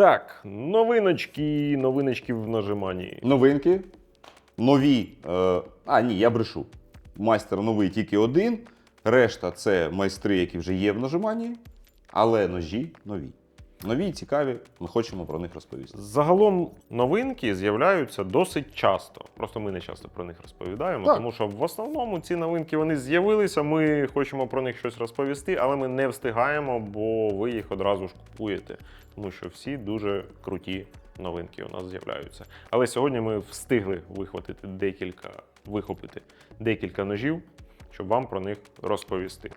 Так, новиночки, новиночки в нажиманні. Новинки. Нові. Е, а, ні, я брешу. Майстер новий тільки один. Решта це майстри, які вже є в нажиманні, але ножі нові. Нові цікаві, ми хочемо про них розповісти. Загалом новинки з'являються досить часто. Просто ми не часто про них розповідаємо, Так. тому що в основному ці новинки вони з'явилися. Ми хочемо про них щось розповісти, але ми не встигаємо, бо ви їх одразу ж купуєте. Тому що всі дуже круті новинки у нас з'являються. Але сьогодні ми встигли вихватити декілька, вихопити декілька ножів, щоб вам про них розповісти.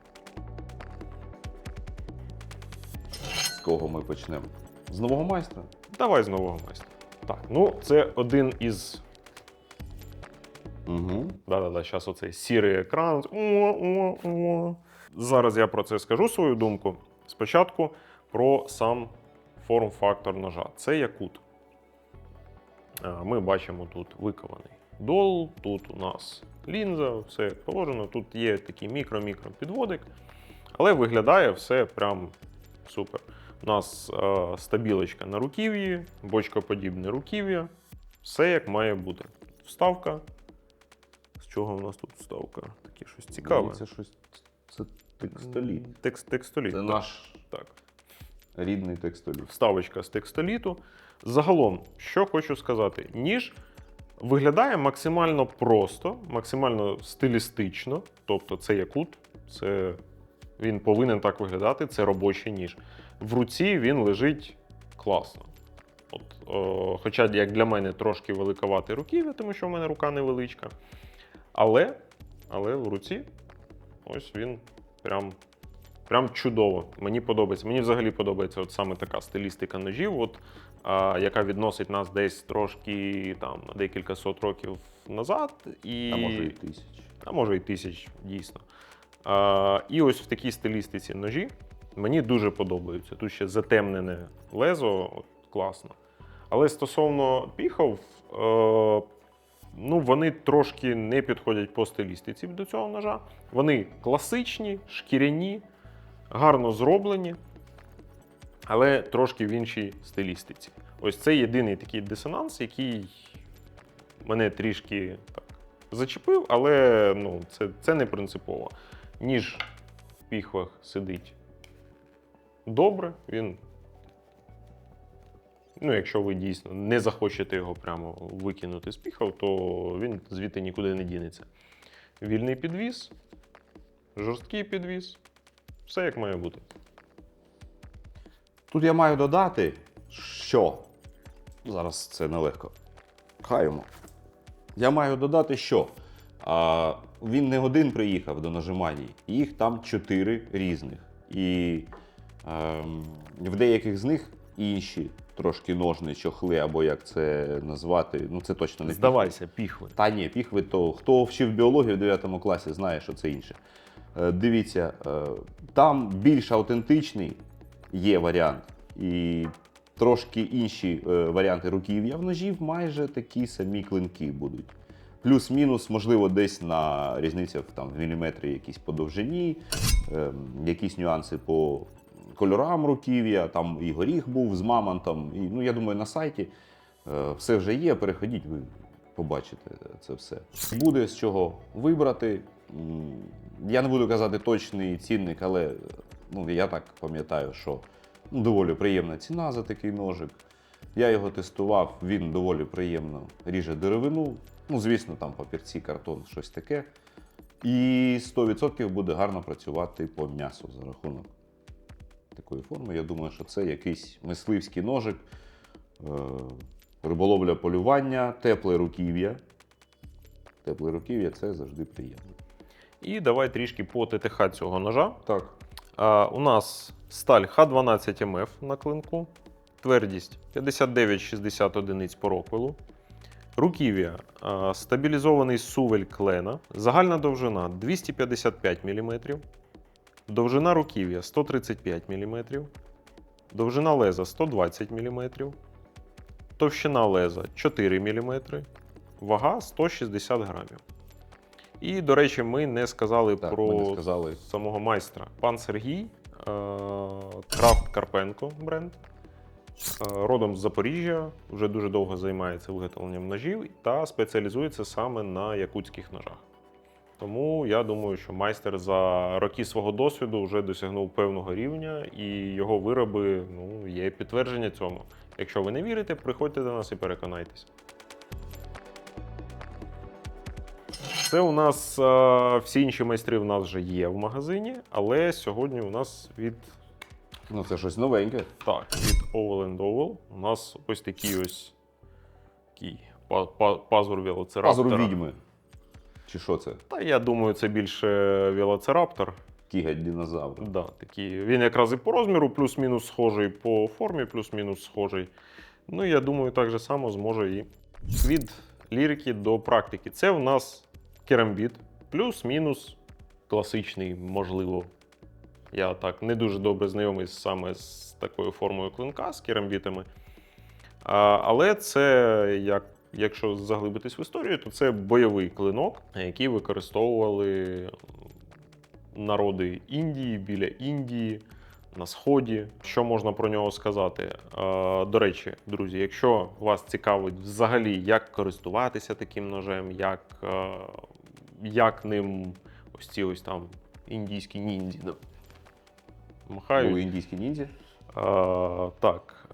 Кого ми почнемо? З нового майстра. Давай з нового майстра. Так, ну це один із Угу. Да-да-да, зараз оцей сірий екран. Зараз я про це скажу свою думку. Спочатку про сам форм-фактор ножа. Це якут. Ми бачимо тут викований дол, тут у нас лінза, все як положено. Тут є такий мікро-мікро підводик, але виглядає все прям супер. У нас е, стабілочка на руків'ї, бочкоподібне руків'я. Все як має бути. Вставка, з чого у нас тут вставка? Таке щось цікаве. Це щось. Це текстоліт. Текст, текстоліт. Це так. наш Так. рідний текстоліт. Вставочка з текстоліту. Загалом, що хочу сказати, ніж виглядає максимально просто, максимально стилістично. Тобто, це якут, це він повинен так виглядати, це робочий ніж. В руці він лежить класно. От, о, хоча, як для мене, трошки великоватий руків'я, тому що в мене рука невеличка. Але, але в руці ось він прям, прям чудово. Мені подобається. Мені взагалі подобається от саме така стилістика ножів, от, а, яка відносить нас десь трошки там, на декілька сот років назад. І... А може і тисяч. а може і тисяч, дійсно. А, і ось в такій стилістиці ножі мені дуже подобаються. Тут ще затемнене лезо, от, класно. Але стосовно піхов, е, ну, вони трошки не підходять по стилістиці до цього ножа. Вони класичні, шкіряні, гарно зроблені, але трошки в іншій стилістиці. Ось це єдиний такий дисонанс, який мене трішки так зачепив, але ну, це, це не принципово. Ніж в піхвах сидить добре, він. Ну, якщо ви дійсно не захочете його прямо викинути з піхов, то він звідти нікуди не дінеться. Вільний підвіз, жорсткий підвіз, все як має бути. Тут я маю додати, що зараз це нелегко. Хаємо. Я маю додати, що а, він не один приїхав до нажиманій, їх там чотири різних. І в деяких з них інші трошки ножні чохли, або як це назвати, ну це точно не. Здавайся, піхви. Та ні, піхви, то хто вчив біологію в 9 класі, знає, що це інше. Е, Дивіться, е, там більш автентичний є варіант, і трошки інші е, варіанти руків'я в ножів, майже такі самі клинки будуть. Плюс-мінус, можливо, десь на різницях там, в міліметрі якісь по довжині, е, якісь нюанси по кольорам руків'я, там і горіх був з мамонтом. І, ну, я думаю, на сайті е, все вже є. Переходіть, ви побачите це все. Буде з чого вибрати. Я не буду казати точний цінник, але ну, я так пам'ятаю, що ну, доволі приємна ціна за такий ножик. Я його тестував, він доволі приємно ріже деревину. Ну, звісно, там папірці, картон, щось таке. І 100% буде гарно працювати по м'ясу за рахунок такої форми. Я думаю, що це якийсь мисливський ножик, е, риболовля полювання, тепле руків'я. Тепле руків'я це завжди приємно. І давай трішки по ТТХ цього ножа. Так. А, у нас сталь Х12МФ на клинку, твердість 59-60 одиниць по роквелу. Руків'я стабілізований сувель клена, загальна довжина 255 мм, довжина руків'я 135 мм, довжина леза 120 мм, товщина леза 4 мм, вага 160 грамів. І, до речі, ми не сказали Так, про не сказали. самого майстра. Пан Сергій, е, Крафт Карпенко бренд. Е, Родом з Запоріжжя, вже дуже довго займається виготовленням ножів та спеціалізується саме на якутських ножах. Тому я думаю, що майстер за роки свого досвіду вже досягнув певного рівня, і його вироби ну, є підтвердження цьому. Якщо ви не вірите, приходьте до нас і переконайтесь. Це у нас е, всі інші майстри в нас вже є в магазині, але сьогодні у нас від Ну, це щось новеньке. так, від Oval Oval у нас ось такий ось такий па- па- пазур велоцираптора. Пазур відьми. Чи що це? Та я думаю, це більше велоцираптор. Кігать динозавр. Да, такий. Він якраз і по розміру плюс-мінус схожий, по формі плюс-мінус схожий. Ну, я думаю, так же само зможе і від лірики до практики. Це в нас керамбіт, плюс-мінус класичний, можливо. Я так не дуже добре знайомий саме з такою формою клинка, з керамбітами. А, але це, як, якщо заглибитись в історію, то це бойовий клинок, який використовували народи Індії, біля Індії, на Сході. Що можна про нього сказати? До речі, друзі, якщо вас цікавить взагалі, як користуватися таким ножем, як, як ним ось ці ось там індійські ніндзі махають. Були індійські ніндзі. Так.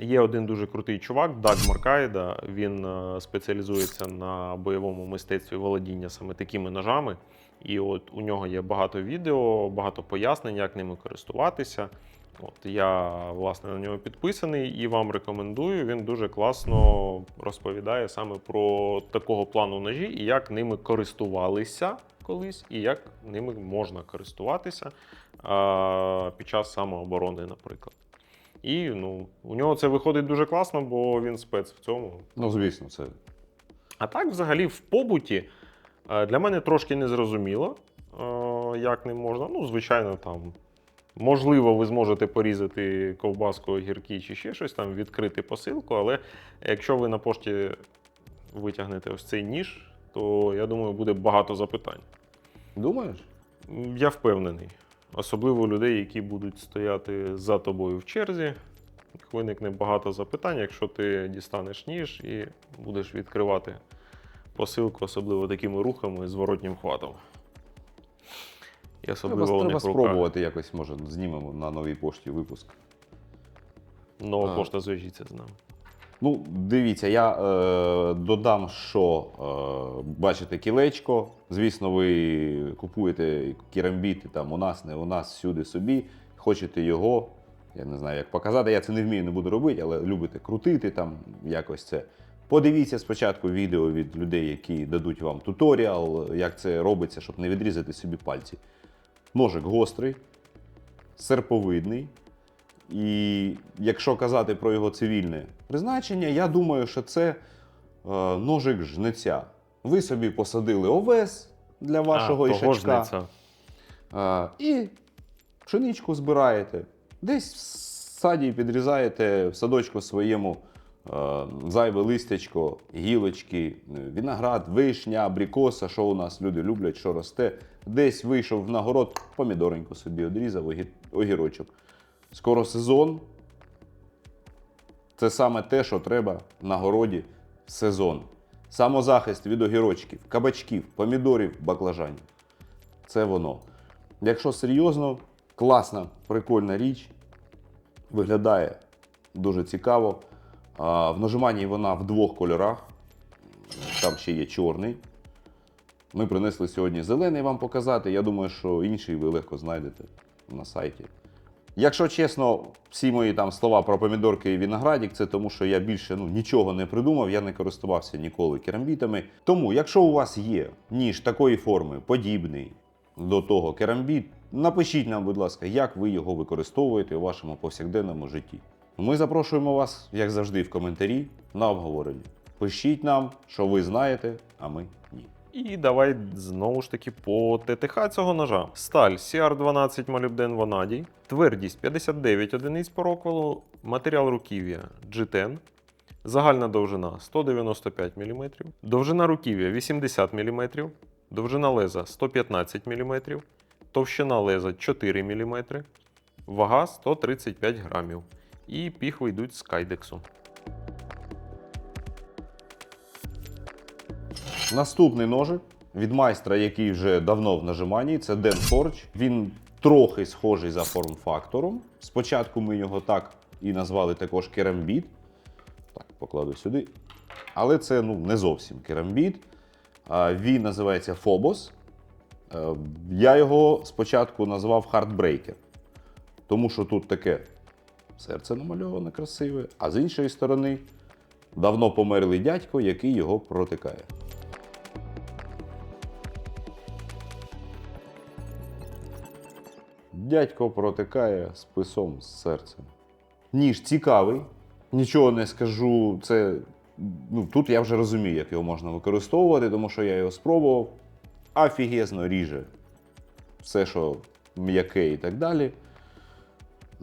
Є один дуже крутий чувак, Даг Маркайда. Він е, спеціалізується на бойовому мистецтві володіння саме такими ножами. І от у нього є багато відео, багато пояснень, як ними користуватися. От я власне на нього підписаний і вам рекомендую. Він дуже класно розповідає саме про такого плану ножі і як ними користувалися колись, і як ними можна користуватися а, під час самооборони, наприклад. І ну, у нього це виходить дуже класно, бо він спец в цьому. Ну, звісно, це. А так, взагалі, в побуті е, для мене трошки незрозуміло, е, як ним можна. Ну, звичайно, там. Можливо, ви зможете порізати ковбаску, огірки чи ще щось там, відкрити посилку, але якщо ви на пошті витягнете ось цей ніж, то я думаю, буде багато запитань. Думаєш? Я впевнений. Особливо людей, які будуть стояти за тобою в черзі. Виникне багато запитань, якщо ти дістанеш ніж і будеш відкривати посилку, особливо такими рухами, зворотнім хватом. І Треба, особливо у треба них в спробувати якось, може, знімемо на новій пошті випуск. Нова А. пошта зв'яжіться з нами. Ну, дивіться, я е, додам, що е, бачите кілечко. Звісно, ви купуєте керамбіти там у нас, не у нас, всюди собі. Хочете його. Я не знаю, як показати. Я це не вмію, не буду робити, але любите крутити там якось це. Подивіться спочатку відео від людей, які дадуть вам туторіал, як це робиться, щоб не відрізати собі пальці. Ножик гострий, серповидний. І якщо казати про його цивільне призначення, я думаю, що це е, ножик жнеця. Ви собі посадили овес для вашого а, ішачка це. е, і пшеничку збираєте. Десь в саді підрізаєте в садочку своєму е, зайве листячко, гілочки, виноград, вишня, абрикоса, що у нас люди люблять, що росте. Десь вийшов на город, помідореньку собі одрізав, огірочок. Скоро сезон. Це саме те, що треба на городі сезон. Самозахист від огірочків, кабачків, помідорів, баклажанів. Це воно. Якщо серйозно, класна, прикольна річ. Виглядає дуже цікаво. В нажиманні вона в двох кольорах. Там ще є чорний. Ми принесли сьогодні зелений вам показати. Я думаю, що інший ви легко знайдете на сайті. Якщо чесно, всі мої там слова про помідорки і виноградік, це тому, що я більше ну, нічого не придумав, я не користувався ніколи керамбітами. Тому, якщо у вас є ніж такої форми, подібний до того керамбіт, напишіть нам, будь ласка, як ви його використовуєте у вашому повсякденному житті. Ми запрошуємо вас, як завжди, в коментарі на обговорення. Пишіть нам, що ви знаєте, а ми ні. І давай знову ж таки по ТТХ цього ножа. Сталь CR12 молібден ванадій, твердість 59 одиниць по роквелу, матеріал руків'я G10, загальна довжина 195 мм, довжина руків'я 80 мм, довжина леза 115 мм, товщина леза 4 мм, вага 135 грамів. І піхви йдуть з кайдексу. Наступний ножик від майстра, який вже давно в нажиманні, це Dan Forge. Він трохи схожий за форм-фактором. Спочатку ми його так і назвали також керамбіт. Так, покладу сюди. Але це ну, не зовсім керамбіт. Він називається Phobos. Е, Я його спочатку назвав Heartbreaker, тому що тут таке серце намальоване красиве, а з іншої сторони давно померлий дядько, який його протикає. Дядько протикає списом з серцем. Ніж цікавий, нічого не скажу. Це ну, тут я вже розумію, як його можна використовувати, тому що я його спробував. Афігезно ріже все, що м'яке і так далі.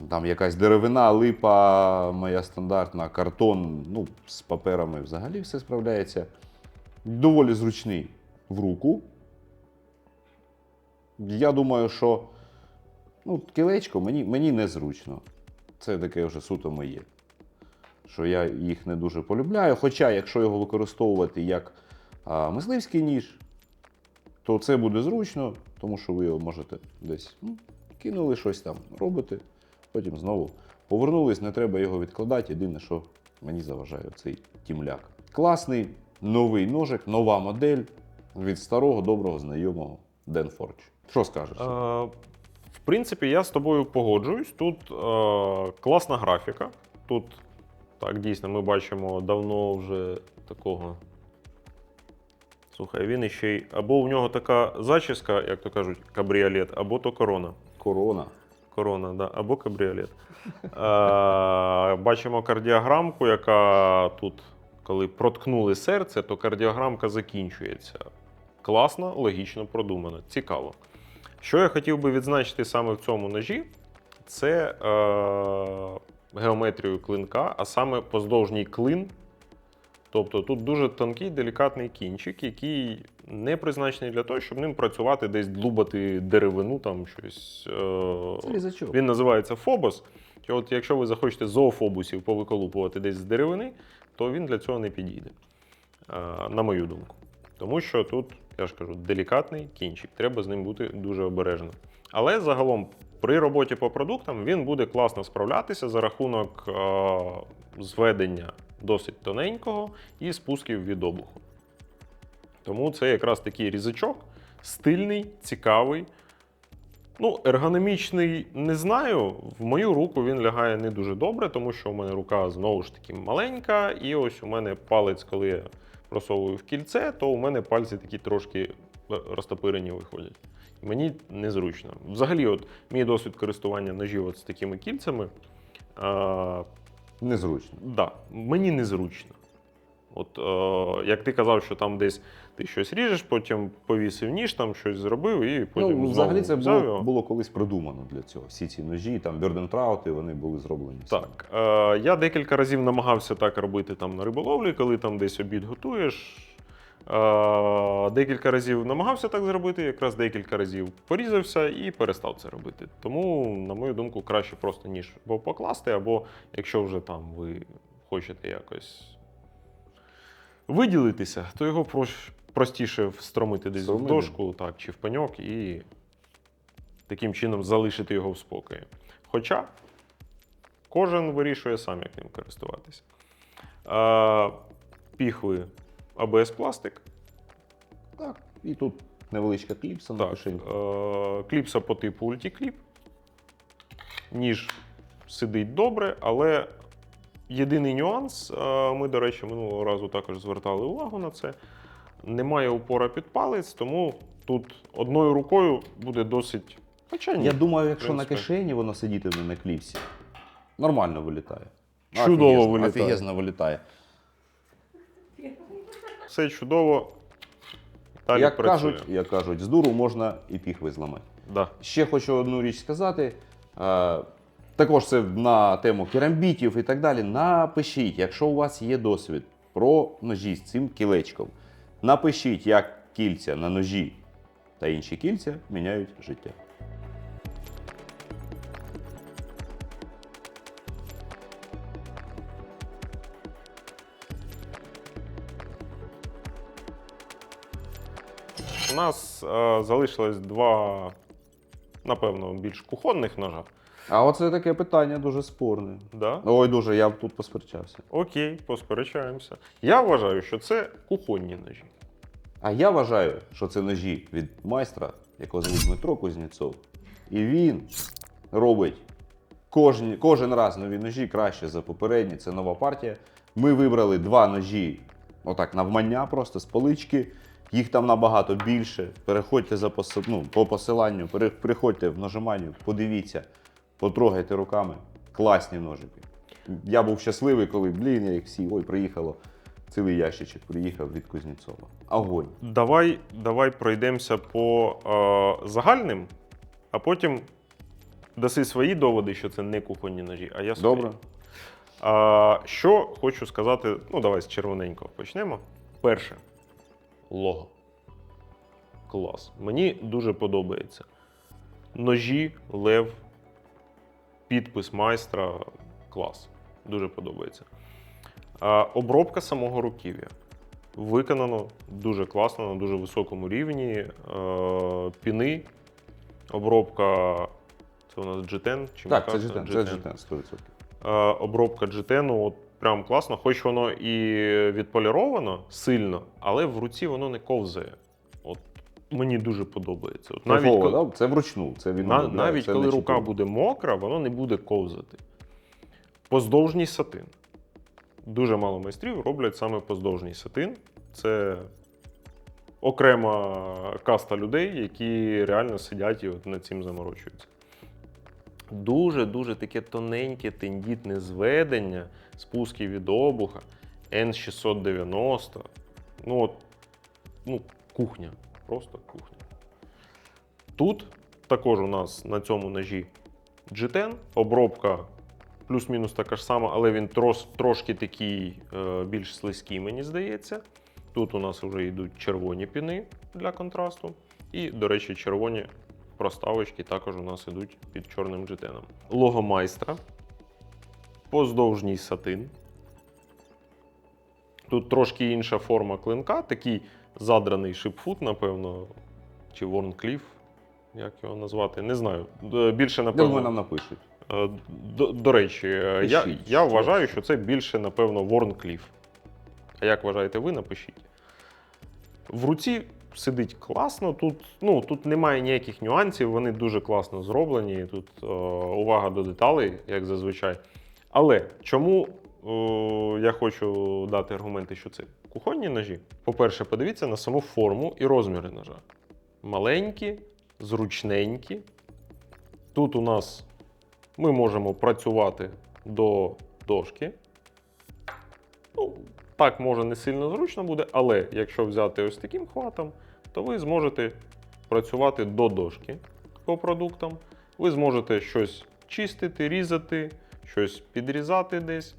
Там якась деревина, липа, моя стандартна, картон, ну, з паперами взагалі все справляється. Доволі зручний в руку. Я думаю, що ну, кілечко мені, мені незручно. Це таке вже суто моє. Що я їх не дуже полюбляю. Хоча, якщо його використовувати як а, мисливський ніж, то це буде зручно, тому що ви його можете десь ну, кинули щось там, робите, потім знову повернулись, не треба його відкладати. Єдине, що мені заважає цей тімляк. Класний новий ножик, нова модель від старого доброго знайомого Денфорч. Що скажеш? Е, принципі, я з тобою погоджуюсь. Тут е, класна графіка. Тут, так, дійсно, ми бачимо давно вже такого. Слухай, він іще й. Або в нього така зачіска, як то кажуть, кабріолет, або то корона. Корона. Корона, да, або кабріолет. Е, бачимо кардіограмку, яка тут, коли проткнули серце, то кардіограмка закінчується. Класно, логічно продумано, цікаво. Що я хотів би відзначити саме в цьому ножі, це е, геометрію клинка, а саме поздовжній клин. Тобто тут дуже тонкий, делікатний кінчик, який не призначений для того, щоб ним працювати, десь длубати деревину, там щось. Е, він називається Фобос. І от якщо ви захочете зоофобусів повиколупувати десь з деревини, то він для цього не підійде, е, на мою думку. Тому що тут, я ж кажу, делікатний кінчик, треба з ним бути дуже обережним. Але загалом при роботі по продуктам він буде класно справлятися за рахунок е, зведення досить тоненького і спусків від обуху. Тому це якраз такий різачок, стильний, цікавий. Ну, ергономічний не знаю. В мою руку він лягає не дуже добре, тому що у мене рука знову ж таки маленька, і ось у мене палець, коли я просовую в кільце, то у мене пальці такі трошки е, розтопирені виходять. Мені незручно. Взагалі, от мій досвід користування ножів от з такими кільцями. А, Незручно. да, мені незручно. От е, як ти казав, що там десь ти щось ріжеш, потім повісив ніж, там щось зробив, і потім ну, взагалі це взяв було, його. було колись придумано для цього. Всі ці ножі, там Бьордентраути, вони були зроблені. Так, е, я декілька разів намагався так робити там на риболовлі, коли там десь обід готуєш. Е, декілька разів намагався так зробити, якраз декілька разів порізався і перестав це робити. Тому, на мою думку, краще просто ніж або покласти, або якщо вже там ви хочете якось виділитися, то його прош- простіше встромити десь в дошку так, чи в пеньок і таким чином залишити його в спокої. Хоча кожен вирішує сам, як ним користуватися. А, піхви АБС пластик. Так. І тут невеличка кліпса на кишеньку. е, кліпса по типу ультікліп. Ніж сидить добре, але єдиний нюанс, е, ми, до речі, минулого разу також звертали увагу на це. Немає упора під палець, тому тут одною рукою буде досить. Хоча ні. Я думаю, якщо на кишені воно сидітиме на кліпсі, нормально вилітає. Чудово Офігезно, вилітає. Офігезно вилітає. Все чудово. Далі як, працює. кажуть, як кажуть, з дуру можна і піхви зламати. Да. Ще хочу одну річ сказати. Е, також це на тему керамбітів і так далі. Напишіть, якщо у вас є досвід про ножі з цим кілечком. Напишіть, як кільця на ножі та інші кільця міняють життя. У нас е, залишилось два, напевно, більш кухонних ножа. А оце таке питання дуже спорне. Да? Ой, дуже, я тут посперечався. Окей, посперечаємося. Я вважаю, що це кухонні ножі. А я вважаю, що це ножі від майстра, якого звуть Дмитро Кузнєцов. І він робить кожен, кожен раз нові ножі краще за попередні. Це нова партія. Ми вибрали два ножі, отак, навмання, просто з полички. Їх там набагато більше. Переходьте за поси- ну, по посиланню, пере- переходьте в нажиманню, подивіться, потрогайте руками. Класні ножики. Я був щасливий, коли, блін, я їх всі, ой, приїхало. Цілий ящичок приїхав від Кузнєцова. Огонь. Давай, давай пройдемося по е, загальним, а потім даси свої доводи, що це не кухонні ножі, а я свої. Добре. А, що хочу сказати, ну давай з червоненького почнемо. Перше лого. Клас. Мені дуже подобається. Ножі, лев, підпис майстра. Клас. Дуже подобається. Обробка самого руків'я. Виконано дуже класно, на дуже високому рівні. Е, піни, обробка. Це у нас G10 чи Так, це? G10, це G10, 100%. Е, обробка GTN, от прям класно, хоч воно і відполіровано сильно, але в руці воно не ковзає. От мені дуже подобається. От навіть Кайфово, коли? Це вручну. Це він на- навіть це коли рука буде мокра, воно не буде ковзати. Поздовжній сатин. Дуже мало майстрів роблять саме поздовжній сатин. Це окрема каста людей, які реально сидять і от над цим заморочуються. Дуже-дуже таке тоненьке, тендітне зведення, спуски від обуха, N690. Ну, от, ну, кухня. Просто кухня. Тут також у нас на цьому ножі G10, обробка плюс-мінус така ж сама, але він трос, трошки такий е, більш слизький, мені здається. Тут у нас вже йдуть червоні піни для контрасту. І, до речі, червоні проставочки також у нас йдуть під чорним джетеном. Лого майстра, поздовжній сатин. Тут трошки інша форма клинка, такий задраний шипфут, напевно, чи Ворнкліф, як його назвати, не знаю. Більше, Я напевно, думаю, нам напишуть. Е, До, до речі, е, я, я вважаю, що це більше, напевно, Ворнкліф. А як вважаєте ви, напишіть. В руці сидить класно, тут, ну, тут немає ніяких нюансів, вони дуже класно зроблені. Тут е, увага до деталей, як зазвичай. Але чому е, я хочу дати аргументи, що це кухонні ножі? По-перше, подивіться на саму форму і розміри ножа. Маленькі, зручненькі. Тут у нас ми можемо працювати до дошки. Ну, так може не сильно зручно буде, але якщо взяти ось таким хватом, то ви зможете працювати до дошки по продуктам. Ви зможете щось чистити, різати, щось підрізати десь.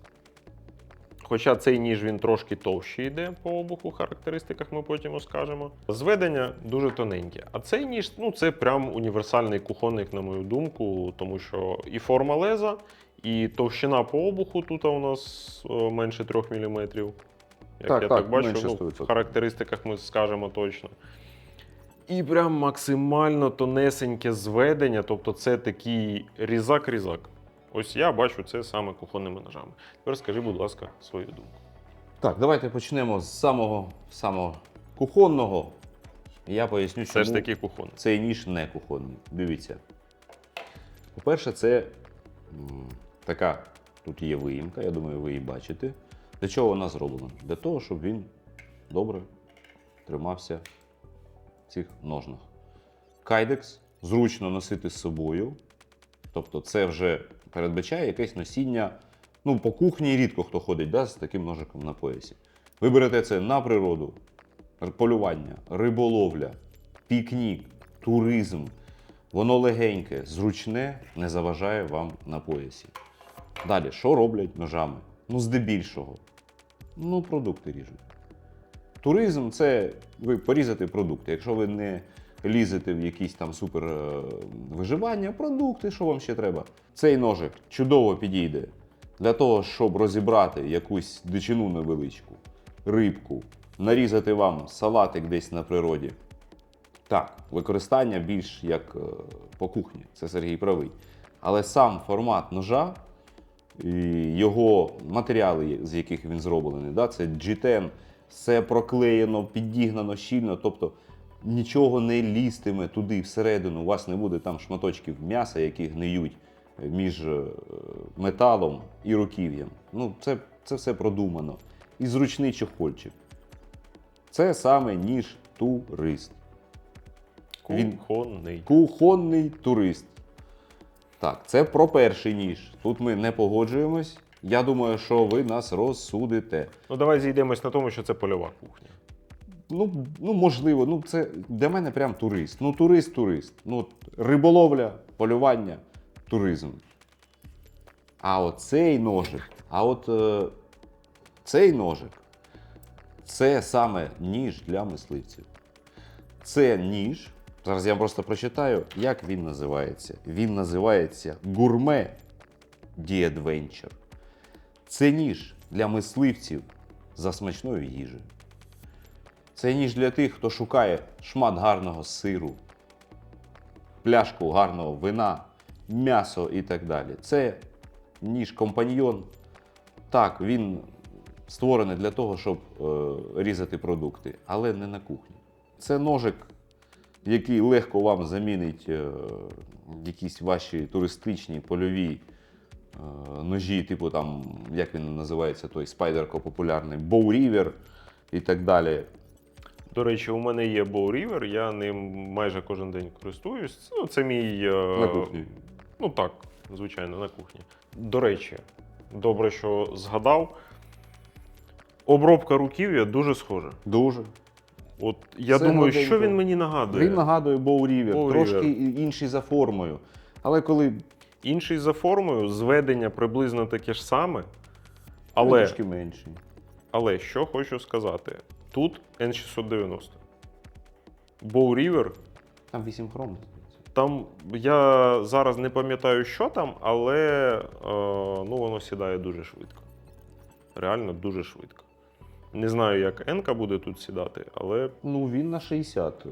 Хоча цей ніж він трошки товщий йде по обуху, характеристиках ми потім скажемо. Зведення дуже тоненьке. А цей ніж ну, це прям універсальний кухонник, на мою думку, тому що і форма леза, і товщина по обуху тут у нас е, менше 3 мм. Як Так, я так, так бачу, ну, в характеристиках ми скажемо точно. І прям максимально тонесеньке зведення, тобто це такий різак-різак. Ось я бачу це саме кухонними ножами. Тепер скажи, будь ласка, свою думку. Так, давайте почнемо з самого, самого кухонного. Я поясню, Все чому ж таки кухонний. цей ніж не кухонний. Дивіться. По-перше, це м, така, тут є виїмка, я думаю, ви її бачите. Для чого вона зроблена? Для того, щоб він добре тримався в цих ножнах. Кайдекс зручно носити з собою. Тобто, це вже передбачає якесь носіння. Ну, по кухні рідко хто ходить да, з таким ножиком на поясі. Ви берете це на природу, полювання, риболовля, пікнік, туризм. Воно легеньке, зручне, не заважає вам на поясі. Далі, що роблять ножами? Ну, здебільшого. Ну, продукти ріжуть. Туризм це ви порізати продукти. Якщо ви не лізете в якісь там супер е, виживання, продукти, що вам ще треба. Цей ножик чудово підійде для того, щоб розібрати якусь дичину невеличку, рибку, нарізати вам салатик десь на природі. Так, використання більш як е, по кухні, це Сергій правий. Але сам формат ножа і його матеріали, з яких він зроблений, да, це G10, все проклеєно, підігнано щільно, тобто нічого не лізтиме туди всередину. У вас не буде там шматочків м'яса, які гниють між е, металом і руків'ям. Ну, це, це все продумано. І зручний чохольчик. Це саме ніж турист. Він- Кухонний. Кухонний турист. Так, це про перший ніж. Тут ми не погоджуємось. Я думаю, що ви нас розсудите. Ну, давай зійдемось на тому, що це польова кухня. Ну, ну можливо, ну це для мене прям турист. Ну, турист, турист. Ну, риболовля, полювання, туризм. А от цей ножик, а от е, цей ножик це саме ніж для мисливців. Це ніж. Зараз я просто прочитаю, як він називається. Він називається гурме Adventure. Це ніж для мисливців за смачною їжею. Це ніж для тих, хто шукає шмат гарного сиру, пляшку гарного вина, м'ясо і так далі. Це ніж компаньйон. Так, він створений для того, щоб е, різати продукти, але не на кухні. Це ножик, який легко вам замінить е, якісь ваші туристичні польові е, ножі, типу там, як він називається, той спайдерко популярний, Bow River і так далі. До речі, у мене є Bow River, я ним майже кожен день користуюсь. Ну, це мій. е, На кухні. Ну так, звичайно, на кухні. До речі, добре, що згадав. Обробка руків'я дуже схожа. Дуже. От я Це думаю, що він мені нагадує. Він нагадує Bow River, Bow трошки River. інший за формою. Але коли Інший за формою, зведення приблизно таке ж саме. Але, трошки менший. але що хочу сказати: тут N690. Bow River Там 8 хром. Там я зараз не пам'ятаю, що там, але е, ну, воно сідає дуже швидко. Реально дуже швидко. Не знаю, як Енка буде тут сідати, але Ну, він на 60. е,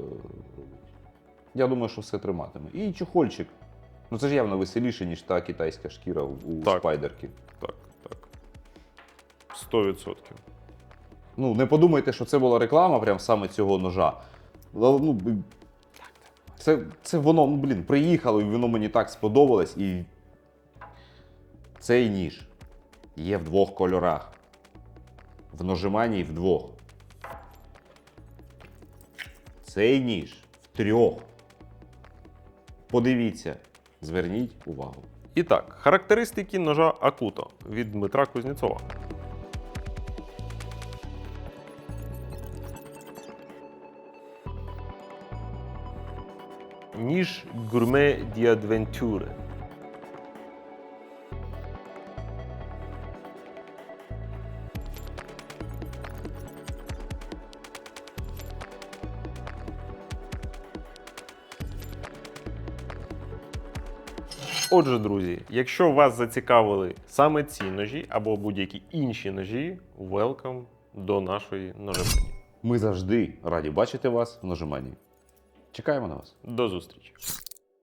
Я думаю, що все триматиме. І чохольчик. Ну це ж явно веселіше, ніж та китайська шкіра у Так. спайдерки. так, так. 100%. Ну, не подумайте, що це була реклама прям саме цього ножа. Ну, це, це воно, ну, блін, приїхало, і воно мені так сподобалось. І цей ніж є в двох кольорах. В ножиманні в двох. Цей ніж в трьох. Подивіться, зверніть увагу. І так, характеристики ножа Акуто від Дмитра Кузнєцова. Ніж гурме Діадвентюре. Отже, друзі, якщо вас зацікавили саме ці ножі або будь-які інші ножі, welcome до нашої ножевні. Ми завжди раді бачити вас в нажиманні. Чекаємо на вас. До зустрічі!